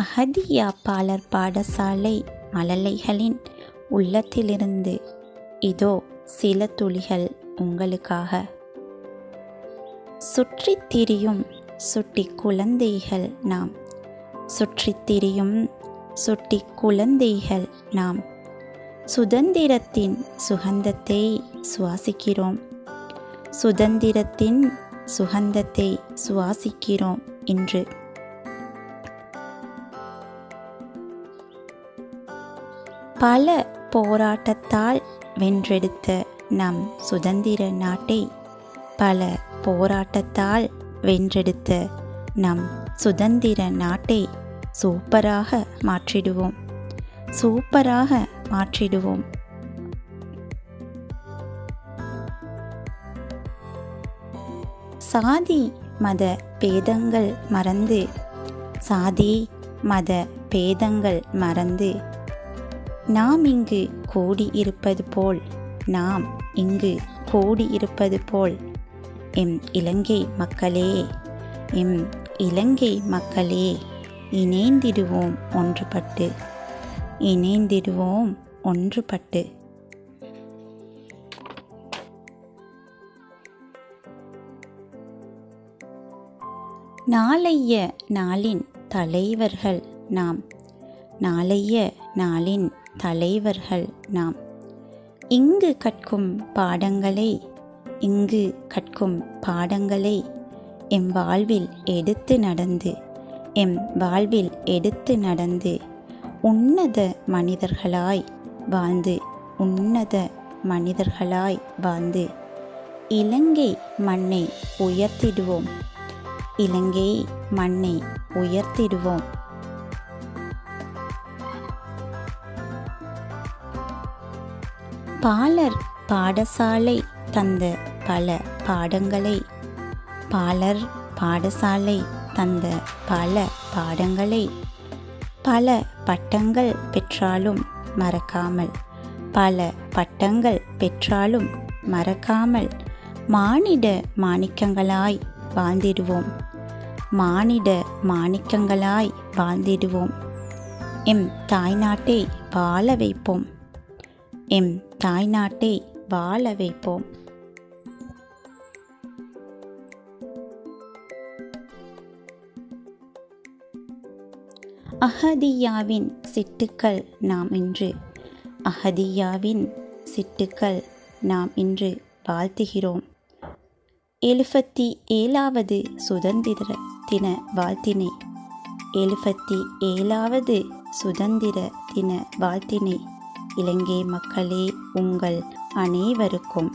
அகதியா பாலர் பாடசாலை மழலைகளின் உள்ளத்திலிருந்து. இதோ சில துளிகள் உங்களுக்காக. சுற்றித் திரியும் சுட்டி குழந்தைகள் நாம். சுற்றித் திரியும் சுட்டி குழந்தைகள் நாம். சுதந்திரத்தின் சுகந்தத்தை சுவாசிக்கிறோம். சுதந்திரத்தின் சுகந்தத்தை சுவாசிக்கிறோம் இன்று. பல போராட்டத்தால் வென்றெடுத்த நம் சுதந்திர நாட்டை பல போராட்டத்தால் வென்றெடுத்த நம் சுதந்திர நாட்டை சூப்பராக மாற்றிடுவோம். சூப்பராக மாற்றிடுவோம். சாதி மத பேதங்கள் மறந்து சாதி மத பேதங்கள் மறந்து நாம் இங்கு கூடி இருப்பது போல் நாம் இங்கு கூடி இருப்பது போல். எம் இலங்கை மக்களே எம் இலங்கை மக்களே இணைந்திடுவோம் ஒன்றுபட்டு. இணைந்திடுவோம் ஒன்றுபட்டு. நாளைய நாளின் தலைவர்கள் நாம். நாளைய நாளின் தலைவர்கள் நாம். இங்கு கற்கும் பாடங்களை இங்கு கற்கும் பாடங்களை எம் வாழ்வில் எடுத்து நடந்து எம் வாழ்வில் எடுத்து நடந்து உன்னத மனிதர்களாய் வாழ்ந்து உன்னத மனிதர்களாய் வாழ்ந்து இலங்கை மண்ணை உயர்த்திடுவோம். இலங்கை மண்ணை உயர்த்திடுவோம். பாலர் பாடசாலை தந்த பல பாடங்களை. பாலர் பாடசாலை தந்த பல பாடங்களை. பல பட்டங்கள் பெற்றாலும் மறக்காமல். பல பட்டங்கள் பெற்றாலும் மறக்காமல் மானிட மாணிக்கங்களாய் வாழ்ந்திடுவோம். மானிட மாணிக்கங்களாய் வாழ்ந்திடுவோம். எம் தாய்நாட்டை வாழ வைப்போம். எம் தாய்நாட்டை வாழ வைப்போம். அஹதியாவின் சிட்டுக்கள் நாம் இன்று. அஹதியாவின் சிட்டுக்கள் நாம் இன்று வாழ்த்துகிறோம். எழுபத்தி ஏழாவது சுதந்திர தின வாழ்த்தினை. எழுபத்தி ஏழாவது சுதந்திர தின வாழ்த்தினை. இலங்கை மக்களே உங்கள் அனைவருக்கும்